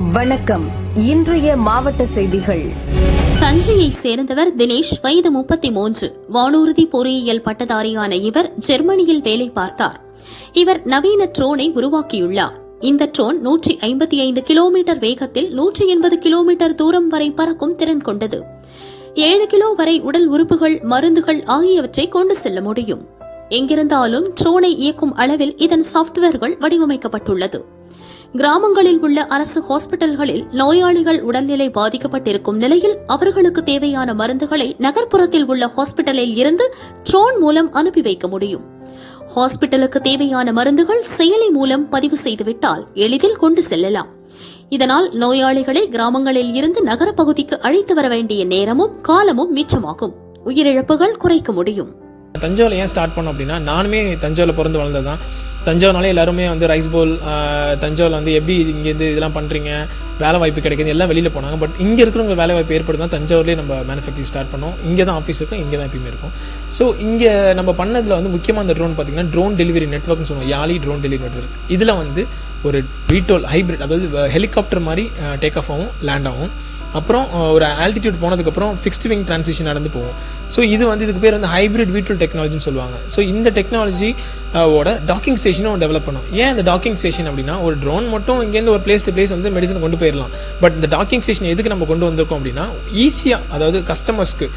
வணக்கம். இன்றைய மாவட்ட செய்திகள். தஞ்சையை சேர்ந்தவர் தினேஷ் வயது முப்பத்தி மூன்று வானூர்தி பொறியியல் பட்டதாரியான இவர் ஜெர்மனியில் வேலை பார்த்தார். இவர் நவீன ட்ரோனை உருவாக்கியுள்ளார். இந்த ட்ரோன் நூற்றி ஐம்பத்தி ஐந்து கிலோமீட்டர் வேகத்தில் நூற்றி எண்பது கிலோமீட்டர் தூரம் வரை பறக்கும் திறன் கொண்டது. ஏழு கிலோ வரை உடல் உறுப்புகள் மருந்துகள் ஆகியவற்றை கொண்டு செல்ல முடியும். எங்கிருந்தாலும் ட்ரோனை இயக்கும் அளவில் இதன் சாப்ட்வேர்கள் வடிவமைக்கப்பட்டுள்ளது. கிராமங்களில் உள்ள அரசு ஹாஸ்பிட்டல்களில் நோயாளிகள் உடல்நிலை பாதிக்கப்பட்டிருக்கும் நிலையில் அவர்களுக்கு தேவையான மருந்துகளை நகர்ப்புறத்தில் உள்ள ஹாஸ்பிட்டலில் இருந்து ட்ரோன் மூலம் அனுப்பி வைக்க முடியும். ஹாஸ்பிட்டலுக்கு தேவையான மருந்துகள் செயலி மூலம் பதிவு செய்துவிட்டால் எளிதில் கொண்டு செல்லலாம். இதனால் நோயாளிகளை கிராமங்களில் இருந்து நகரப்பகுதிக்கு அழைத்து வர வேண்டிய நேரமும் காலமும் மிச்சமாகும். உயிரிழப்புகள் குறைக்க முடியும். தஞ்சாவூர் ஏன் ஸ்டார்ட் பண்ணோம் அப்படின்னா நானுமே தஞ்சாவூரில் பிறந்து வளர்ந்தது தான் தஞ்சாவூர்னாலே எல்லாருமே வந்து ரைஸ் போல் தஞ்சாவூரில் வந்து எப்படி இங்கேருந்து இதெல்லாம் பண்ணுறீங்க வேலை வாய்ப்பு கிடைக்குது எல்லாம் வெளியில் போனாங்க. பட் இங்கே இருக்கிறவங்க வேலை வாய்ப்பு ஏற்படுத்தா தஞ்சாவூர்லேயே நம்ம மேனுஃபேக்சரிங் ஸ்டார்ட் பண்ணோம். இங்கே தான் ஆஃபீஸ் இருக்கும் இங்கே தான் எப்பயுமே இருக்கும். ஸோ இங்கே நம்ம பண்ணதில் வந்து முக்கியமாக அந்த ட்ரோன் பார்த்தீங்கன்னா ட்ரோன் டெலிவரி நெட்ஒர்க்னு சொல்லுவோம் யாலி ட்ரோன் டெலிவரி நெட்ஒர்க் இதில் வந்து ஒரு வீட்டோல் ஹைப்ரிட் அதாவது ஹெலிகாப்டர் மாதிரி டேக் ஆஃப் ஆகும் லேண்ட் ஆகும் அப்புறம் ஒரு ஆல்டிடியூட் போனதுக்கப்புறம் ஃபிக்ஸ்ட் விங் ட்ரான்சிஷன் நடந்து போகும். ஸோ இது வந்து இதுக்கு பேர் வந்து ஹைப்ரிட் வீட்டோல் டெக்னாலஜின்னு சொல்லுவாங்க. ஸோ இந்த டெக்னாலஜி ஓட டாக்கிங் ஸ்டேஷனும் டெவலப் பண்ணும். ஏன் இந்த டாக்கிங் ஸ்டேஷன் அப்படின்னா ஒரு ட்ரோன் மட்டும் இங்கேருந்து ஒரு பிளேஸ் டு பிளேஸ் வந்து மெடிசன் கொண்டு போயிடலாம் பட் இந்த டாக்கிங் ஸ்டேஷன் எதுக்கு நம்ம கொண்டு வந்திருக்கோம் அப்படின்னா ஈஸியாக அதாவது கஸ்டமர்ஸ்க்கு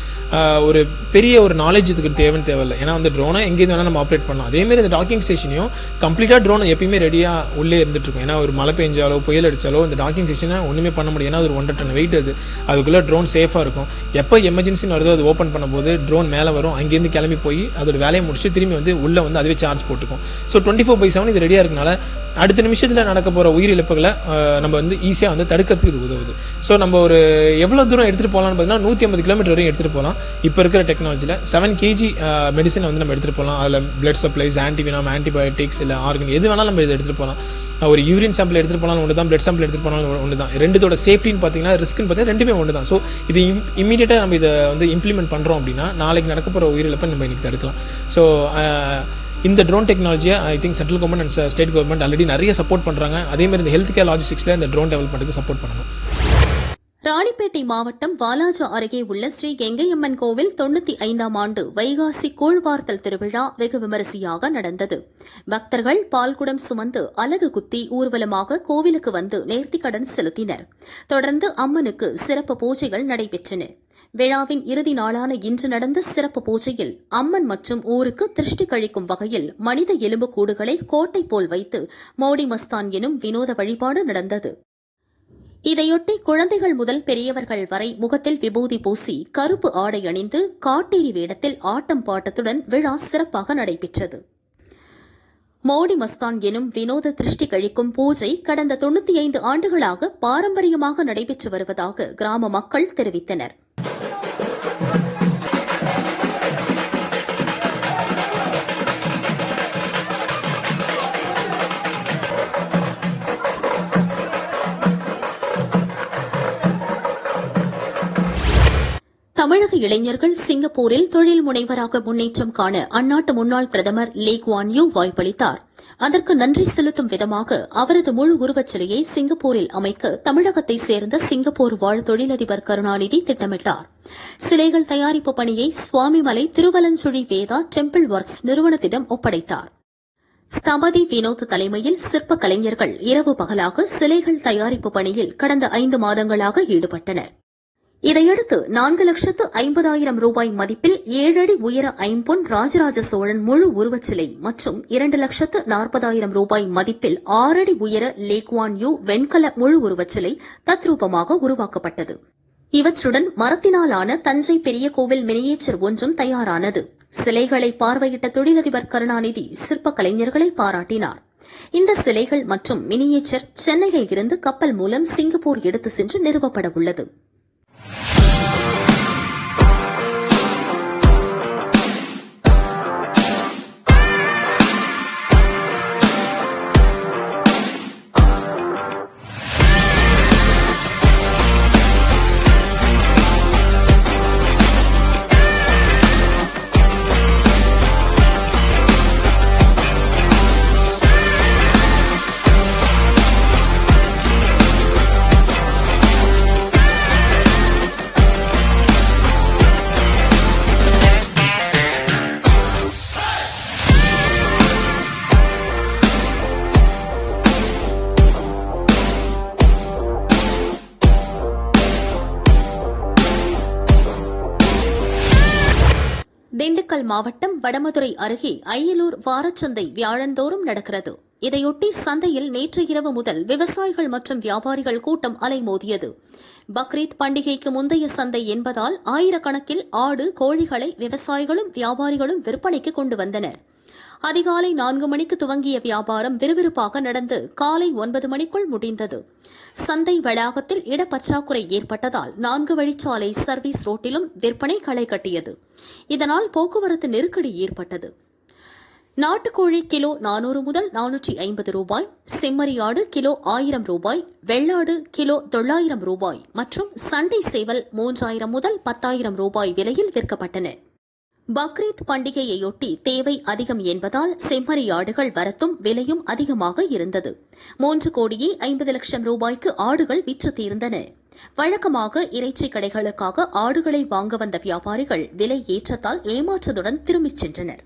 ஒரு பெரிய ஒரு நாலேஜ் இதுக்கு தேவைன்னு தேவையில்லை. ஏன்னா வந்து ட்ரோனை எங்கேருந்து வேணால் நம்ம ஆப்ரேட் பண்ணலாம். அதேமாரி இந்த டாக்கிங் ஸ்டேஷனையும் கம்ப்ளீட்டாக ட்ரோன் எப்பயுமே ரெடியாக உள்ளே இருந்துட்டு இருக்கும். ஏன்னா ஒரு மழை பெஞ்சாலோ புயல் அடித்தாலோ இந்த டாக்கிங் ஸ்டேஷனை ஒன்றுமே பண்ண முடியும் ஏன்னா ஒரு ஒன்றரை டன் வெயிட் அது. அதுக்குள்ளே ட்ரோன் சேஃபாக இருக்கும். எப்போ எமர்ஜென்சின்னு வருதோ அது ஓப்பன் பண்ணும்போது ட்ரோன் மேலே வரும். அங்கேருந்து கிளம்பி போய் அதோட வேலையை முடிச்சுட்டு திரும்பி வந்து உள்ளே வந்து அதுவே charge போட்டுக்கும். So twenty four by seven இது ரெடியாக இருக்கனால அடுத்த நிமிஷத்தில் நடக்க போகிற உயிரிழப்புகளை நம்ம வந்து ஈஸியாக வந்து தடுக்கிறதுக்கு இது உதவுது. ஸோ நம்ம ஒரு எவ்வளோ தூரம் எடுத்துகிட்டு போகலாம்னு பார்த்தீங்கன்னா நூற்றி ஐம்பது கிலோமீட்டர் வரையும் எடுத்துகிட்டு போகலாம். இப்போ இருக்கிற டெக்னாலஜியில் செவன் கேஜி மெடிசனை வந்து நம்ம எடுத்துகிட்டு போகலாம். அதில் பிளட் சப்ளைஸ் ஆன்டிவினாம் ஆன்டிபயோட்டிக்ஸ் இல்லை ஆர்கன் எது வேணாலும் நம்ம இதை எடுத்துகிட்டு போகலாம். ஒரு யூரின் சாம்பிள் எடுத்துகிட்டு போனாலும் ஒன்று தான் பிளட் சாம்பிள் எடுத்துகிட்டு போனாலும் ஒன்று தான் ரெண்டுத்தோட சேஃப்டின்னு பார்த்தீங்கன்னா ரிஸ்க்குன்னு பார்த்தீங்கன்னா ரெண்டுமே ஒன்று தான் ஸோ இது இமீடியட்டாக நம்ம இதை வந்து இம்ப்ளிமெண்ட் பண்ணுறோம் அப்படின்னா நாளைக்கு நடக்க போகிற உயிரிழப்பை நம்ம இன்னைக்கு தடுக்கலாம். ஸோ இந்த ட்ரோன் டெக்னாலஜியை I think central government and state government already நிறைய சப்போர்ட் பண்ணுறாங்க அதே மாதிரி இந்த ஹெல்த் கேர் லாஜிஸ்டிக்ஸில் இந்த ட்ரோன் டெவலப்மெண்ட்டுக்கு சப்போர்ட் பண்ணணும். ராணிப்பேட்டை மாவட்டம் வாலாஜா அருகே உள்ள ஸ்ரீ கெங்கையம்மன் கோவில் தொண்ணூத்தி ஐந்தாம் ஆண்டு வைகாசி கூழ்வார்த்தல் திருவிழா வெகு விமரிசையாக நடந்தது. பக்தர்கள் பால்குடம் சுமந்து அலகு குத்தி ஊர்வலமாக கோவிலுக்கு வந்து நேர்த்திக்கடன் செலுத்தினர். தொடர்ந்து அம்மனுக்கு சிறப்பு பூஜைகள் நடைபெற்றன. விழாவின் இறுதி நாளான இன்று நடந்த சிறப்பு பூஜையில் அம்மன் மற்றும் ஊருக்கு திருஷ்டி கழிக்கும் வகையில் மனித எலும்புக்கூடுகளை கோட்டை போல் வைத்து மோடி மஸ்தான் எனும் வினோத வழிபாடு நடந்தது. இதையொட்டி குழந்தைகள் முதல் பெரியவர்கள் வரை முகத்தில் விபூதி பூசி கருப்பு ஆடை அணிந்து காட்டேரி வேடத்தில் ஆட்டம் பாட்டத்துடன் விழா சிறப்பாக நடைபெற்றது. மோடி மஸ்தான் எனும் வினோத திருஷ்டி கழிக்கும் பூஜை கடந்த தொண்ணூத்தி ஐந்து ஆண்டுகளாக பாரம்பரியமாக நடைபெற்று வருவதாக கிராம மக்கள் தெரிவித்தனர். தமிழக இளைஞர்கள் சிங்கப்பூரில் தொழில் முனைவராக முன்னேற்றம் காண அந்நாட்டு முன்னாள் பிரதமர் லீ குவான் யூ வாய்ப்பளித்தார். அதற்கு நன்றி செலுத்தும் விதமாக அவரது முழு உருவச் சிலையை சிங்கப்பூரில் அமைக்க தமிழகத்தை சேர்ந்த சிங்கப்பூர் வாழ் தொழிலதிபர் கருணாநிதி திட்டமிட்டார். சிலைகள் தயாரிப்பு பணியை சுவாமிமலை திருவலஞ்சுழி வேதா டெம்பிள் ஒர்க்ஸ் நிறுவனத்திடம் ஒப்படைத்தார். ஸ்தபதி வினோத் தலைமையில் சிற்ப கலைஞர்கள் இரவு பகலாக சிலைகள் தயாரிப்பு பணியில் கடந்த ஐந்து மாதங்களாக ஈடுபட்டனர். இதையடுத்து நான்கு லட்சத்து ஐம்பதாயிரம் ரூபாய் மதிப்பில் ஏழடி உயர ஐம்பொன் ராஜராஜ சோழன் முழு உருவச்சிலை மற்றும் இரண்டு லட்சத்து நாற்பதாயிரம் ரூபாய் மதிப்பில் ஆறடி உயர லேக்வான் யூ வெண்கல முழு உருவச்சிலை தத்ரூபமாக உருவாக்கப்பட்டது. இவற்றுடன் மரத்தினாலான தஞ்சை பெரிய கோவில் மினியேச்சர் ஒன்றும் தயாரானது. சிலைகளை பார்வையிட்ட தொழிலதிபர் கருணாநிதி சிற்ப கலைஞர்களை பாராட்டினார். இந்த சிலைகள் மற்றும் மினியேச்சர் சென்னையில் இருந்து கப்பல் மூலம் சிங்கப்பூர் எடுத்து சென்று நிறுவப்பட உள்ளது. மாவட்டம் வடமதுரை அருகே அய்யலூர் வாரச்சந்தை வியாழந்தோறும் நடக்கிறது. இதையொட்டி சந்தையில் நேற்று இரவு முதல் விவசாயிகள் மற்றும் வியாபாரிகள் கூட்டம் அலைமோதியது. பக்ரீத் பண்டிகைக்கு முந்தைய சந்தை என்பதால் ஆயிரக்கணக்கில் ஆடு கோழிகளை விவசாயிகளும் வியாபாரிகளும் விற்பனைக்கு கொண்டு வந்தனர். அதிகாலை நான்கு மணிக்கு துவங்கிய வியாபாரம் விறுவிறுப்பாக நடந்து காலை ஒன்பது மணிக்குள் முடிந்தது. சந்தை வளாகத்தில் இடப்பற்றாக்குறை ஏற்பட்டதால் நான்கு வழிச்சாலை சர்வீஸ் ரோட்டிலும் விற்பனை களை கட்டியது. இதனால் போக்குவரத்து நெருக்கடி ஏற்பட்டது. நாட்டுக்கோழி கிலோ நானூறு முதல் நானூற்றி ஐம்பது ரூபாய் செம்மறியாடு கிலோ ஆயிரம் ரூபாய் வெள்ளாடு கிலோ தொள்ளாயிரம் ரூபாய் மற்றும் சண்டை சேவல் மூன்றாயிரம் முதல் பத்தாயிரம் ரூபாய் விலையில் விற்கப்பட்டன. பக்ரீத் பண்டிகையையொட்டி தேவை அதிகம் என்பதால் செம்மறி ஆடுகள் வரத்தும் விலையும் அதிகமாக இருந்தது. மூன்று கோடியே ஐம்பது லட்சம் ரூபாய்க்கு ஆடுகள் விற்று தீர்ந்தன. வழக்கமாக இறைச்சி கடைகளுக்காக ஆடுகளை வாங்க வந்த வியாபாரிகள் விலை ஏற்றத்தால் ஏமாற்றத்துடன் திரும்பிச் சென்றனர்.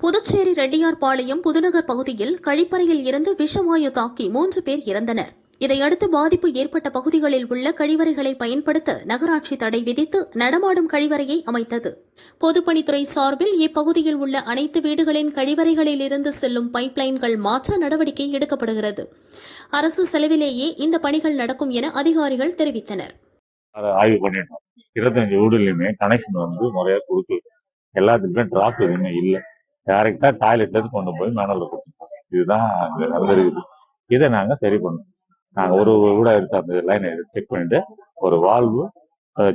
புதுச்சேரி ரெட்டியார்பாளையம் புதுநகர் பகுதியில் கழிப்பறையில் இருந்து விஷவாயு தாக்கி மூன்று பேர் இறந்தனர். இதையடுத்து பாதிப்பு ஏற்பட்ட பகுதிகளில் உள்ள கழிவறைகளை பயன்படுத்த நகராட்சி தடை விதித்து நடமாடும் கழிவறையை அமைத்தது. பொதுப்பணித்துறை சார்பில் இப்பகுதியில் உள்ள அனைத்து வீடுகளின் கழிவறைகளில் இருந்து செல்லும் பைப்லைன்கள் மாற்ற நடவடிக்கை எடுக்கப்படுகிறது. அரசு செலவிலேயே இந்த பணிகள் நடக்கும் என அதிகாரிகள் தெரிவித்தனர். அதை ஆய்வு பண்ணிட்டோம். இருபத்தஞ்சு வீடுலையுமே கனெக்ஷன் வந்து முறையா கொடுக்கல எல்லாத்துக்குமே டிராப் எதுவுமே இல்லை. டைரக்டா டாய்லெட்ல இருந்து கொண்டு போய் மேனல கொடுத்துருக்கோம் இதுதான் அங்க நடந்திருக்குது. இதை நாங்க சரி பண்ணோம். நாங்க ஒரு வீடா எடுத்து அந்த லைனை செக் பண்ணிட்டு ஒரு வால்வு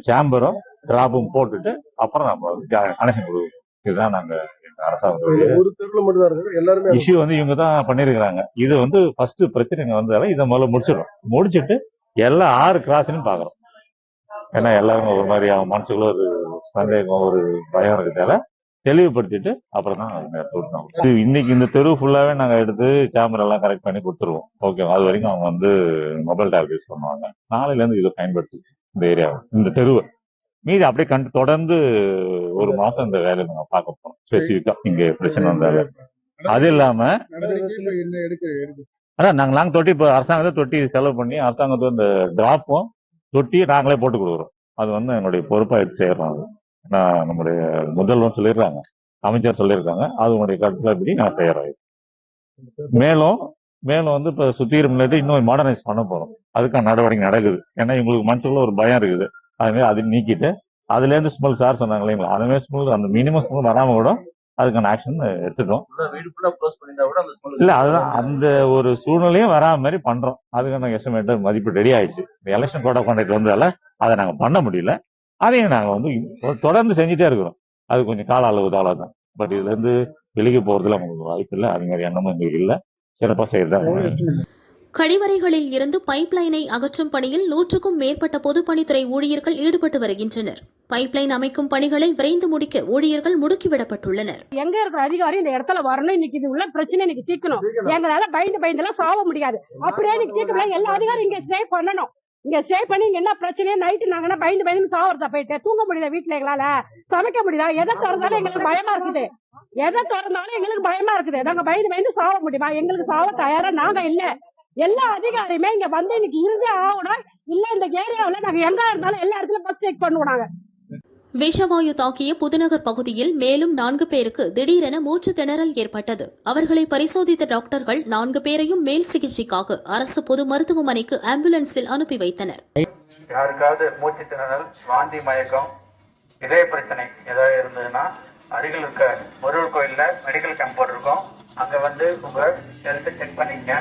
சேம்பரும் டிராப்பும் போட்டுட்டு அப்புறம் நம்ம கனெக்ஷன் கொடுக்கணும். இதுதான் நாங்க எல்லாருமே இஷ்யூ வந்து இவங்க தான் பண்ணிருக்கிறாங்க. இது வந்து ஃபர்ஸ்ட் பிரச்சனைங்க வந்ததால இதை முதல்ல முடிச்சிடும் முடிச்சிட்டு எல்லா ஆறு கிராஸ்லையும் பாக்குறோம் ஏன்னா எல்லாரும் ஒரு மாதிரி அவங்க மனசுக்குள்ள ஒரு சந்தேகம் ஒரு பயம் இருக்கிறதால தெளிவுபடுத்திட்டு அப்புறம் தான் அவங்க கொடுத்தோம் இது இன்னைக்கு இந்த தெரு ஃபுல்லாவே நாங்க எடுத்து கேமரா எல்லாம் கரெக்ட் பண்ணி கொடுத்துருவோம். ஓகே அது வரைக்கும் அவங்க வந்து மொபைல் டேப் யூஸ் பண்ணுவாங்க. நாளையில இருந்து இதை பயன்படுத்தி இந்த ஏரியாவை இந்த தெருவை. மீதி அப்படியே கண்டு தொடர்ந்து ஒரு மாசம் இந்த வேலையை நாங்க பார்க்க போறோம். ஸ்பெசிபிக்கா இங்க பிரச்சனை வந்தால. அது இல்லாம அதான் நாங்க நாங்க தொட்டி இப்போ அரசாங்கத்தை தொட்டி செலவு பண்ணி அரசாங்கத்தை இந்த டிராப்பும் தொட்டியை நாங்களே போட்டு கொடுக்குறோம். அது வந்து என்னுடைய பொறுப்பா எடுத்து செய்யறோம் அது. நான் நம்முடைய முதல்வர் சொல்லிடுறாங்க அமைச்சர் சொல்லியிருக்காங்க அது உங்களுடைய கட்டுப்படி நான் செய்யறோம் இது. மேலும் மேலும் வந்து இப்ப சுத்திகரிப்பு நிலையத்தை இன்னும் மாடர்னைஸ் பண்ண போறோம். அதுக்கான நடவடிக்கை நடக்குது. ஏன்னா இவங்களுக்கு மனசுக்குள்ள ஒரு பயம் இருக்குது. அதுமாதிரி அதை நீக்கிட்டு அதுல இருந்து ஸ்மெல் சார் சொன்னாங்க இல்லைங்களா அதுமாதிரி ஸ்மெல் அந்த மினிமம் ஸ்மெல் வராம கூட அதுக்கான ஆக்ஷன் எடுத்துட்டோம். இல்ல அதுதான் அந்த ஒரு சூழ்நிலையும் வராம மாதிரி பண்றோம். அதுக்கான எஸ்டிமேட் மதிப்பு ரெடி ஆயிடுச்சு. எலெக்ஷன் கோட் ஆஃப் கான்டாக்ட் வந்ததால அதை நாங்க பண்ண முடியல. அதையும் நாங்க வந்து தொடர்ந்து செஞ்சுட்டே இருக்கிறோம். அது கொஞ்சம் கால அளவு தான். பட் இதுல இருந்து வெளியே போறதுல உங்களுக்கு வாய்ப்பு இல்லை. அது மாதிரி எண்ணமும் எங்களுக்கு இல்லை. சிறப்பா செய்யறதா கழிவறைகளில் இருந்து பைப்லைனை அகற்றும் பணியில் நூற்றுக்கும் மேற்பட்ட பொதுப்பணித்துறை ஊழியர்கள் ஈடுபட்டு வருகின்றனர். பைப்லைன் அமைக்கும் பணிகளை விரைந்து முடிக்க ஊழியர்கள் முடுக்கிவிடப்பட்டுள்ளனர் எங்க இருக்கிற அதிகாரி இந்த இடத்துல வரணும். இன்னைக்கு இது உள்ள பிரச்சனை இன்னைக்கு தீர்க்கணும். எங்களால பயந்து பயந்து எல்லாம் சாவ முடியாது. அப்படியே இன்னைக்கு தீர்க்க முடியாது எல்லா அதிகாரியும் இங்க ஸ்டே பண்ணணும். இங்க ஸ்டே பண்ணி இங்க என்ன பிரச்சனையோ? நைட்டு நாங்க என்ன பயந்து பயந்து சாவறதா போயிட்டு? தூங்க முடியல வீட்டுல எங்களால. சமைக்க முடியல. எதை திறந்தாலும் எங்களுக்கு பயமா இருக்குது. எதை திறந்தாலும் எங்களுக்கு பயமா இருக்குது. நாங்க பயந்து பயந்து சாவ முடியுமா? எங்களுக்கு சாவ தயாரா நாங்க இல்ல. எல்லா அதிகாரியுமே இங்க வந்து இன்னைக்கு இருந்தே ஆகணும் இல்ல இந்த ஏரியாவுல நாங்க எங்க இருந்தாலும் எல்லா இடத்துலயும் பஸ் செக் பண்ணுவோம் நாங்க. விஷவாயு தாக்கிய புதுநகர் பகுதியில் மேலும் நான்கு பேருக்கு திடீரென மூச்சு திணறல் ஏற்பட்டது. அவர்களை பரிசோதித்த டாக்டர்கள் நான்கு பேரையும் மேல் சிகிச்சைக்காக அரசு பொது மருத்துவமனைக்கு ஆம்புலன்ஸில் அனுப்பி வைத்தனர். யாருக்காவது மூச்சு திணறல் வாந்தி மயக்கம் இதய பிரச்சனை ஏதாவது இருந்ததுன்னா அருகில் இருக்க முருகர் கோயில்ல மெடிக்கல் கேம்ப் போட்டிருக்கோம். அங்க வந்து உங்க ஹெல்த் செக் பண்ணிக்கங்க.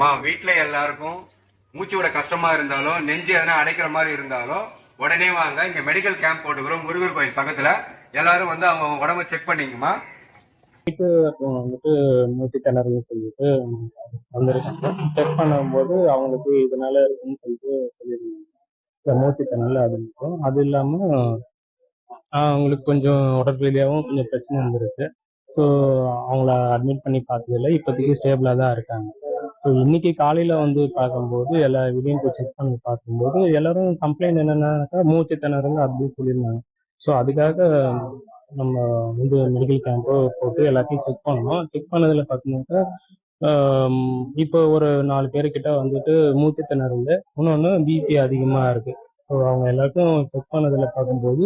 மா வீட்ல எல்லாருக்கும் மூச்சு விட கஷ்டமா இருந்தாலும் நெஞ்சு எதனா அடைக்கிற மாதிரி இருந்தாலும் உடனே வாங்க இங்க மெடிக்கல் கேம்ப் போட்டுக்கிறோம். முருகர் கோயில் பக்கத்துல. எல்லாரும் வந்து அவங்க உடம்ப செக் பண்ணிக்குமா இப்போ வந்துட்டு மூச்சு திணறல்னு சொல்லிட்டு வந்திருக்காங்க. செக் பண்ணும்போது அவங்களுக்கு இதனால இருக்குன்னு சொல்லிட்டு சொல்லியிருந்தாங்க. மூச்சு திணறல அது இருக்கும். அது இல்லாம அவங்களுக்கு கொஞ்சம் உடல் கொஞ்சம் பிரச்சனை இருந்திருக்கு ஸோ அவங்கள அட்மிட் பண்ணி பார்த்ததில்ல இப்போதைக்கு ஸ்டேபிளாக தான் இருக்காங்க. ஸோ இன்னைக்கு காலையில் வந்து பார்க்கும்போது எல்லா வீடியும் போய் செக் பண்ணி பார்க்கும்போது எல்லாரும் கம்ப்ளைண்ட் என்னென்னாக்கா மூச்சு திணறுங்க அப்படின்னு சொல்லியிருந்தாங்க. ஸோ அதுக்காக நம்ம வந்து மெடிக்கல் கேம்போ போட்டு எல்லாத்தையும் செக் பண்ணோம். செக் பண்ணதில் பார்த்தீங்கன்னாக்கா இப்போ ஒரு நாலு பேர்கிட்ட வந்துட்டு மூச்சு திணறுங்க இன்னொன்று பிபி அதிகமாக இருக்குது ஸோ அவங்க எல்லாருக்கும் செக் பண்ணதில் பார்க்கும்போது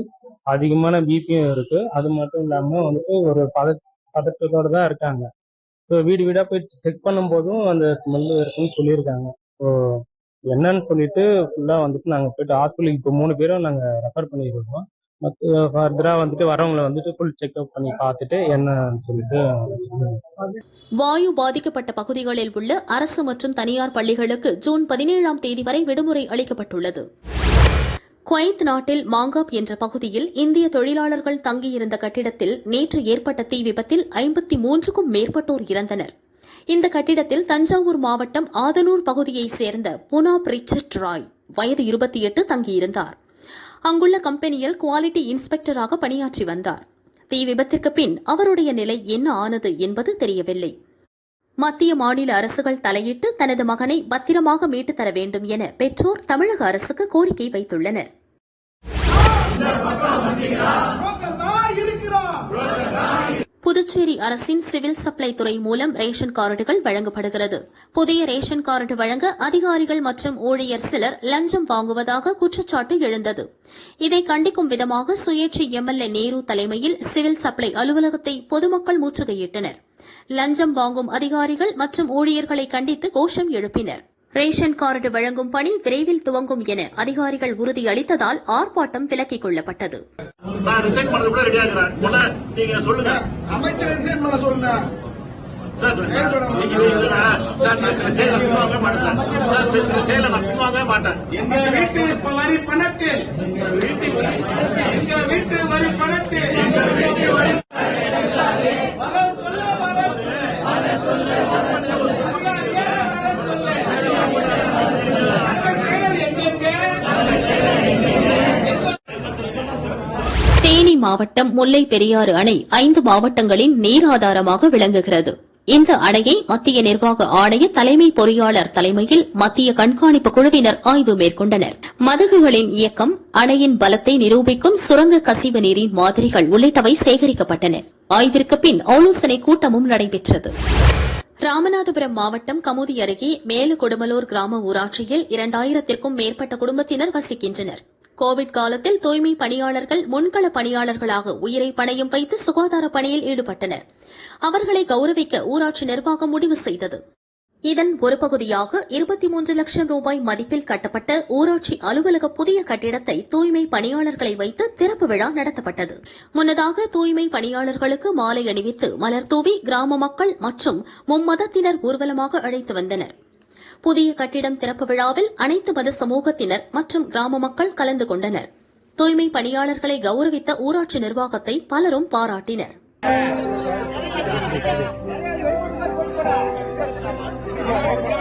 அதிகமான பிபியும் இருக்குது அது மட்டும் இல்லாமல் வந்துட்டு ஒரு பத பதற்றத்தோட தான் இருக்காங்க. ஸோ வீடு வீடா போய் செக் பண்ணும்போதும் அந்த ஸ்மெல் இருக்குன்னு சொல்லியிருக்காங்க. ஸோ என்னன்னு சொல்லிட்டு ஃபுல்லா வந்துட்டு நாங்கள் போயிட்டு ஹாஸ்பிட்டலுக்கு இப்போ மூணு பேரும் நாங்க ரெஃபர் பண்ணியிருக்கோம். மற்ற ஃபர்தரா வந்துட்டு வரவங்களை வந்துட்டு ஃபுல் செக்அப் பண்ணி பார்த்துட்டு என்னன்னு சொல்லிட்டு வாயு பாதிக்கப்பட்ட பகுதிகளில் உள்ள அரசு மற்றும் தனியார் பள்ளிகளுக்கு ஜூன் பதினேழாம் தேதி வரை விடுமுறை அளிக்கப்பட்டுள்ளது. குவைத் நாட்டில் மாங்காப் என்ற பகுதியில் இந்திய தொழிலாளர்கள் தங்கியிருந்த கட்டிடத்தில் நேற்று ஏற்பட்ட தீ விபத்தில் ஐம்பத்தி மூன்றுக்கும் மேற்பட்டோர் இறந்தனர். இந்த கட்டிடத்தில் தஞ்சாவூர் மாவட்டம் ஆதனூர் பகுதியைச் சேர்ந்த புனா ரிச்சர்ட் ராய் வயது இருபத்தி எட்டு தங்கியிருந்தார். அங்குள்ள கம்பெனியில் குவாலிட்டி இன்ஸ்பெக்டராக பணியாற்றி வந்தார். தீ விபத்திற்கு பின் அவருடைய நிலை என்ன ஆனது என்பது தெரியவில்லை. மத்திய மாநில அரசுகள் தலையிட்டு தனது மகனை பத்திரமாக மீட்டுத் தர வேண்டும் என பெற்றோர் தமிழக அரசுக்கு கோரிக்கை வைத்துள்ளனர். புதுச்சேரி அரசின் சிவில் சப்ளை துறை மூலம் ரேஷன் கார்டுகள் வழங்கப்படுகிறது. புதிய ரேஷன் கார்டு வழங்க அதிகாரிகள் மற்றும் ஊழியர் சிலர் லஞ்சம் வாங்குவதாக குற்றச்சாட்டு எழுந்தது. இதை கண்டிக்கும் விதமாக சுயேட்சை எம்எல்ஏ நேரு தலைமையில் சிவில் சப்ளை அலுவலகத்தை பொதுமக்கள் முற்றுகையிட்டனா் லஞ்சம் வாங்கும் அதிகாரிகள் மற்றும் ஊழியர்களை கண்டித்து கோஷம் எழுப்பினர். ரேஷன் கார்டு வழங்கும் பணி விரைவில் துவங்கும் என அதிகாரிகள் உறுதியளித்ததால் ஆர்ப்பாட்டம் விலக்கிக் கொள்ளப்பட்டது கூட ரெடியா இருக்கிறேன் உடனே நீங்க சொல்லுங்க அமைச்சர் ரிசைன் பண்ண சொல்லுங்க சார் நீங்க இது இல்லைனா, சார் நான் சில செயலை பின்வாங்க மாட்டேன் சார் சார் சில- சில செயலை நான் பின்வாங்க மாட்டேன் எங்க வீட்டு வரி பணத்தில் எங்க வீட்டு வரி பணத்தில் தேனி மாவட்டம் முல்லை பெரியாறு அணை ஐந்து மாவட்டங்களின் நீர் ஆதாரமாக விளங்குகிறது. இந்த அணையை மத்திய நிர்வாக ஆணைய தலைமை பொறியாளர் தலைமையில் மத்திய கண்காணிப்பு குழுவினர் ஆய்வு மேற்கொண்டனர். மதகுகளின் இயக்கம் அணையின் பலத்தை நிரூபிக்கும் சுரங்க கசிவு நீரின் மாதிரிகள் உள்ளிட்டவை சேகரிக்கப்பட்டன. ஆய்விற்கு பின் ஆலோசனை கூட்டமும் நடைபெற்றது. ராமநாதபுரம் மாவட்டம் கமுதி அருகே மேலு கொடுமலூர் கிராம ஊராட்சியில் இரண்டாயிரத்திற்கும் மேற்பட்ட குடும்பத்தினர் வசிக்கின்றனர். கோவிட் காலத்தில் தூய்மை பணியாளர்கள் முன்கள பணியாளர்களாக உயிரை பணையும் வைத்து சுகாதார பணியில் ஈடுபட்டனர். அவர்களை கௌரவிக்க ஊராட்சி நிர்வாகம் முடிவு செய்தது. இதன் ஒரு பகுதியாக இருபத்தி மூன்று லட்சம் ரூபாய் மதிப்பில் கட்டப்பட்ட ஊராட்சி அலுவலக புதிய கட்டிடத்தை தூய்மை பணியாளர்களை வைத்து திறப்பு விழா நடத்தப்பட்டது. முன்னதாக தூய்மை பணியாளர்களுக்கு மாலை அணிவித்து மலர் தூவி கிராம மக்கள் மற்றும் மும்மதத்தினர் ஊர்வலமாக அழைத்து வந்தனர். புதிய கட்டிடம் திறப்பு விழாவில் அனைத்து மத சமூகத்தினர் மற்றும் கிராம மக்கள் கலந்து கொண்டனர். தூய்மை பணியாளர்களை கௌரவித்த ஊராட்சி நிர்வாகத்தை பலரும் பாராட்டினர். விழுப்புரம்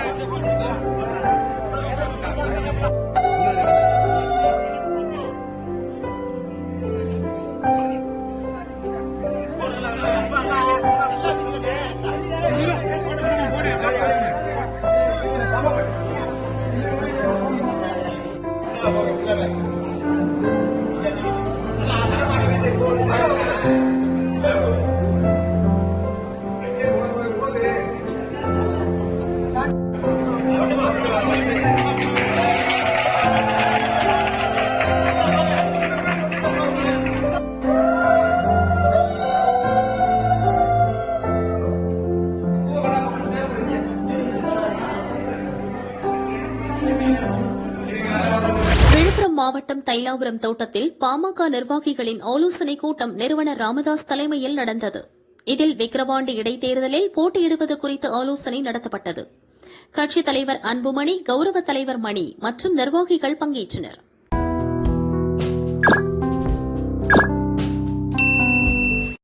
மாவட்டம் தைலாபுரம் தோட்டத்தில் பாமக நிர்வாகிகளின் ஆலோசனை கூட்டம் நிறுவனர் ராமதாஸ் தலைமையில் நடந்தது. இதில் விக்கிரவாண்டி இடைத்தேர்தலில் போட்டியிடுவது குறித்து ஆலோசனை நடத்தப்பட்டது. கட்சித் தலைவர் அன்புமணி கௌரவ தலைவர் மணி மற்றும் நிர்வாகிகள் பங்கேற்றனர்.